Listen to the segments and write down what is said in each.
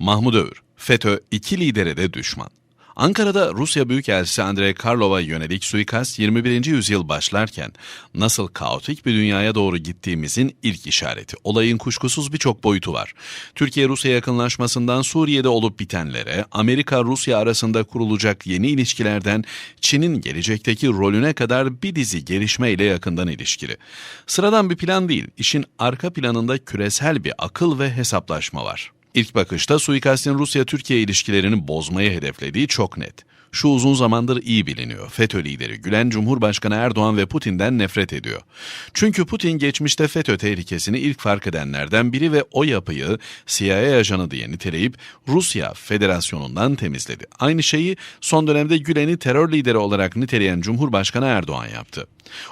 Mahmut Övür, FETÖ iki lidere de düşman. Ankara'da Rusya Büyükelçisi Andrei Karlov'a yönelik suikast 21. yüzyıl başlarken nasıl kaotik bir dünyaya doğru gittiğimizin ilk işareti. Olayın kuşkusuz birçok boyutu var. Türkiye-Rusya yakınlaşmasından Suriye'de olup bitenlere, Amerika-Rusya arasında kurulacak yeni ilişkilerden Çin'in gelecekteki rolüne kadar bir dizi gelişmeyle yakından ilişkili. Sıradan bir plan değil, işin arka planında küresel bir akıl ve hesaplaşma var. İlk bakışta suikastin Rusya-Türkiye ilişkilerini bozmayı hedeflediği çok net. Şu uzun zamandır iyi biliniyor. FETÖ lideri Gülen Cumhurbaşkanı Erdoğan ve Putin'den nefret ediyor. Çünkü Putin geçmişte FETÖ tehlikesini ilk fark edenlerden biri ve o yapıyı CIA ajanı diye niteleyip Rusya Federasyonu'ndan temizledi. Aynı şeyi son dönemde Gülen'i terör lideri olarak niteleyen Cumhurbaşkanı Erdoğan yaptı.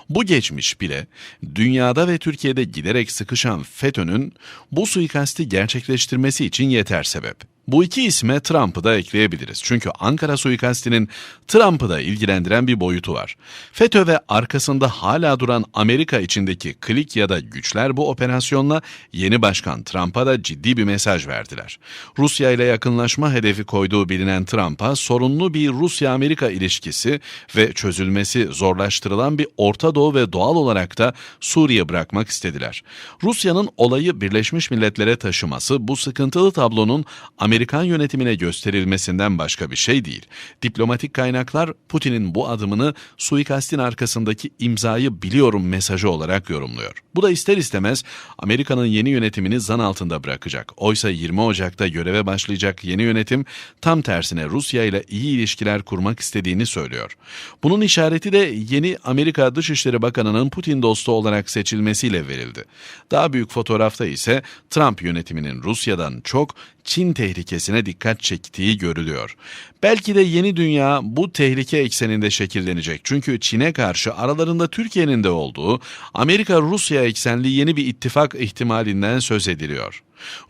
Bu geçmiş bile dünyada ve Türkiye'de giderek sıkışan FETÖ'nün bu suikasti gerçekleştirmesi için yeter sebep. Bu iki isme Trump'ı da ekleyebiliriz. Çünkü Ankara suikastinin Trump'ı da ilgilendiren bir boyutu var. FETÖ ve arkasında hala duran Amerika içindeki klik ya da güçler bu operasyonla yeni başkan Trump'a da ciddi bir mesaj verdiler. Rusya ile yakınlaşma hedefi koyduğu bilinen Trump'a sorunlu bir Rusya-Amerika ilişkisi ve çözülmesi zorlaştırılan bir Orta Doğu ve doğal olarak da Suriye bırakmak istediler. Rusya'nın olayı Birleşmiş Milletler'e taşıması bu sıkıntılı tablonun Amerika Amerikan yönetimine gösterilmesinden başka bir şey değil. Diplomatik kaynaklar Putin'in bu adımını suikastin arkasındaki imzayı biliyorum mesajı olarak yorumluyor. Bu da ister istemez Amerika'nın yeni yönetimini zan altında bırakacak. Oysa 20 Ocak'ta göreve başlayacak yeni yönetim tam tersine Rusya ile iyi ilişkiler kurmak istediğini söylüyor. Bunun işareti de yeni Amerika Dışişleri Bakanı'nın Putin dostu olarak seçilmesiyle verildi. Daha büyük fotoğrafta ise Trump yönetiminin Rusya'dan çok Çin tehlikesine dikkat çektiği görülüyor. Belki de yeni dünya bu tehlike ekseninde şekillenecek. Çünkü Çin'e karşı aralarında Türkiye'nin de olduğu Amerika-Rusya eksenli yeni bir ittifak ihtimalinden söz ediliyor.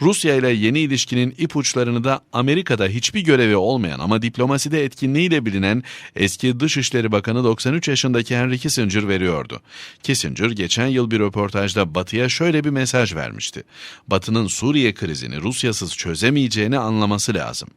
Rusya ile yeni ilişkinin ipuçlarını da Amerika'da hiçbir görevi olmayan ama diplomaside etkinliğiyle bilinen eski Dışişleri Bakanı 93 yaşındaki Henry Kissinger veriyordu. Kissinger geçen yıl bir röportajda Batı'ya şöyle bir mesaj vermişti. Batı'nın Suriye krizini Rusyasız çözemeyeceğini anlaması lazım.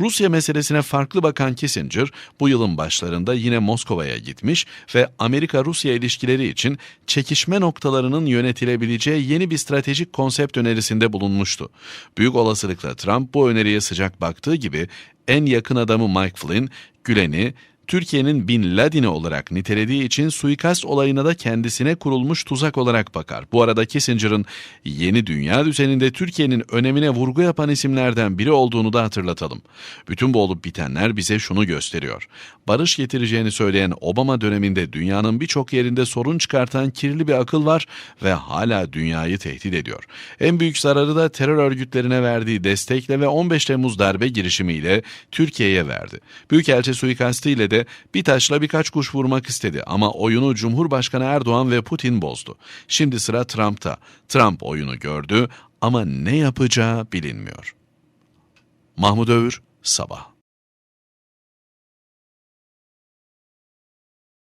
Rusya meselesine farklı bakan Kissinger bu yılın başlarında yine Moskova'ya gitmiş ve Amerika-Rusya ilişkileri için çekişme noktalarının yönetilebileceği yeni bir stratejik konsept önerisinde bulunmuştu. Büyük olasılıkla Trump bu öneriye sıcak baktığı gibi en yakın adamı Mike Flynn, Gülen'i Türkiye'nin Bin Laden'i olarak nitelediği için suikast olayına da kendisine kurulmuş tuzak olarak bakar. Bu arada Kissinger'ın yeni dünya düzeninde Türkiye'nin önemine vurgu yapan isimlerden biri olduğunu da hatırlatalım. Bütün bu olup bitenler bize şunu gösteriyor. Barış getireceğini söyleyen Obama döneminde dünyanın birçok yerinde sorun çıkartan kirli bir akıl var ve hala dünyayı tehdit ediyor. En büyük zararı da terör örgütlerine verdiği destekle ve 15 Temmuz darbe girişimiyle Türkiye'ye verdi. Büyükelçi suikastı ile de de bir taşla birkaç kuş vurmak istedi ama oyunu Cumhurbaşkanı Erdoğan ve Putin bozdu. Şimdi sıra Trump'ta. Trump oyunu gördü ama ne yapacağı bilinmiyor. Mahmut Övür, Sabah